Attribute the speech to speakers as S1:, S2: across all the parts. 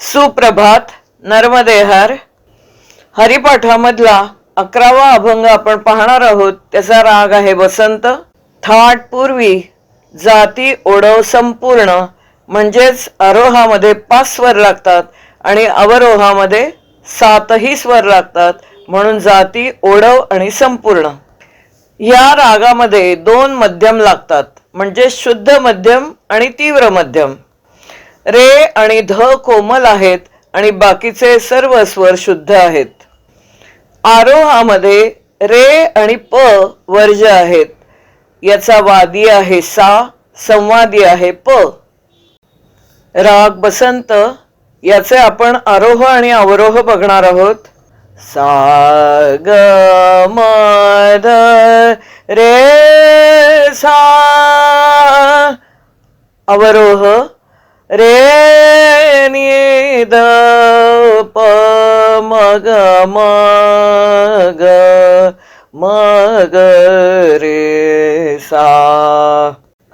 S1: सुप्रभात नर्मदेहार. हरिपाठामधला अकरावा अभंग आपण पाहणार आहोत. त्याचा राग आहे वसंत. थाट पूर्वी जाती ओढव संपूर्ण. म्हणजेच आरोहामध्ये पाच स्वर लागतात आणि अवरोहामध्ये सातही स्वर लागतात. म्हणून जाती ओढव आणि संपूर्ण. या रागामध्ये दोन मध्यम लागतात. म्हणजे शुद्ध मध्यम आणि तीव्र मध्यम. रे आणि ध कोमल आहेत आणि बाकीचे सर्व स्वर शुद्ध आहेत. आरोहामध्ये रे आणि प वर्ज आहेत. याचा वादी आहे सा संवादी आहे प. राग बसंत याचे आपण आरोह आणि अवरोह बघणार आहोत. सा ग म ध रे सा. अवरोह रे नि द प मग ग म ग रे सा.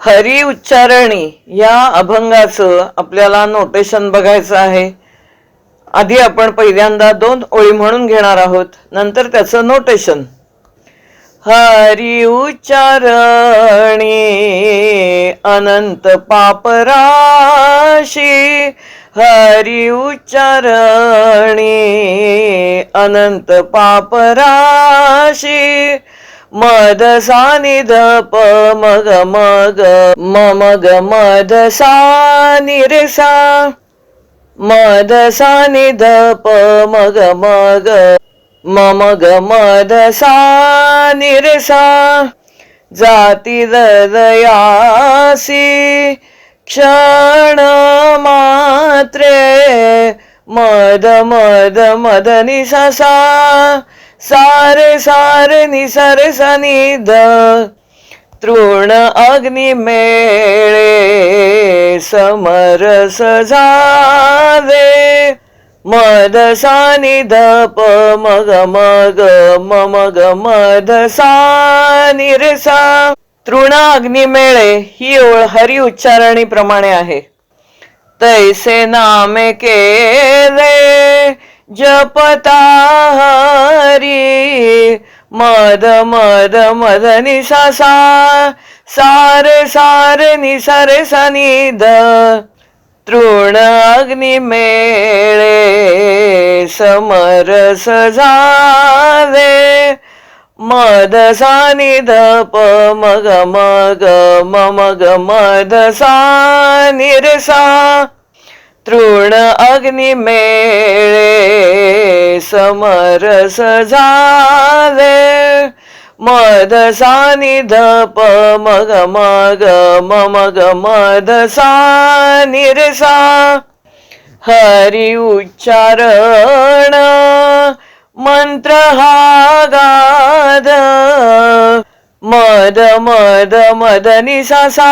S1: हरी उच्चारणी या अभंगाचं आपल्याला नोटेशन बघायचं आहे. आधी आपण पहिल्यांदा दोन ओळी म्हणून घेणार आहोत. नंतर त्याचं नोटेशन हरी उच्चारणी अनंत पापराशी. हरी उच्चारणी अनंत पापराशी. मद सानिध प मग मग मग मद सानि रे सा मद सानिध प मग मग मम मग निरसा सा जाती हृदयासी क्षण मात्रे मद मद मद निससा सा सारे सारे निसारे सनिध तृण अग्नि मेळे समरस झाले मद सानिध प मग मग मग मद सानि सा. तृण अग्नि मेळे ही ओळ हरी उच्चारणी प्रमाणे आहे. तैसे नामे केले जपता हरी. मद मद मद निसा सा सार निसार निसारे सनिध तृण अग्निमेळे समरस झाले. मद सानिध प मग मग मग मद सानि तृण अग्निमेळे समरस झाले. मद सानिध प मग मग मग मद सानि रे सा उच्चारण मंत्र हा गाध मद मद मद निसा सा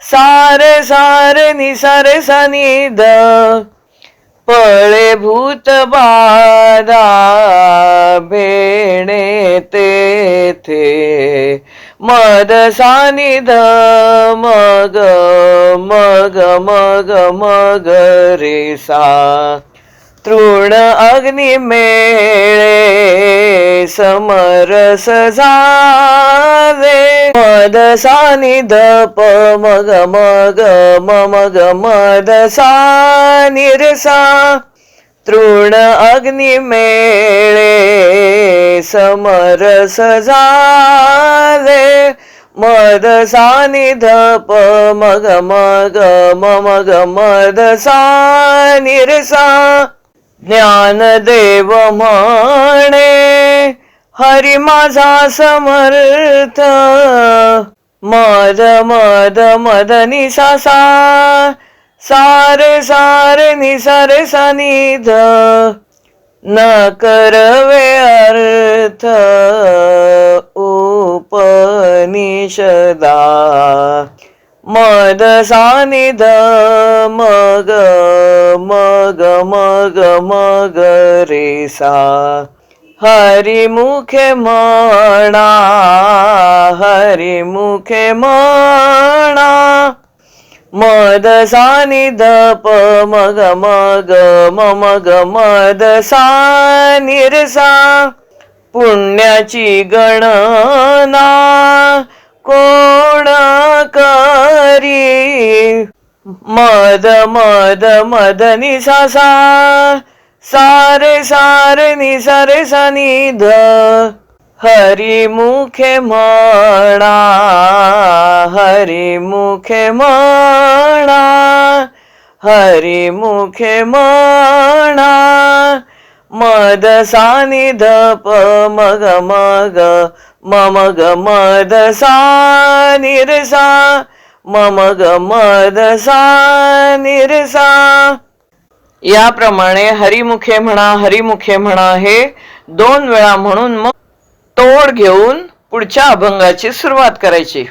S1: सार सार निसार सनिध पळे भूत बाधा भेणे तेथे मद सानिध मग मग मग मग रे सा। तृण अग्नि मेळे समरस झाले। मद सानिध प मग मग मग मद सानिरसा तृण अग्निमेळे समरस झाले मद सानिध प मग मग मग मद सानि सा ज्ञानदेव म्हणे हरि माझा समर्थ. मद मद मद निसा सा सारे सारे निसारे सानिध न करवे अर्थ उपनिषदा. मद सानिध मग मग मग मग रे सा. हरिमुखे म्हणा हरिमुखे म्हणा मद सा प मग मग मग मद सा पुण्याची गणना कोण करी? मद मद मद नि सा सा सारे सारे नि सारे हरिमुखे म्हणा हरिमुखे म्हणा हरिमुखे म्हणा मद सानी प मग मग मम मद सा निरसा मम मद सा निरसा याप्रमाणे हरिमुखे म्हणा हरिमुखे म्हणा हे दोन वेळा म्हणून मग तोड घेऊन पुढच्या अभंगाची सुरुवात करायची.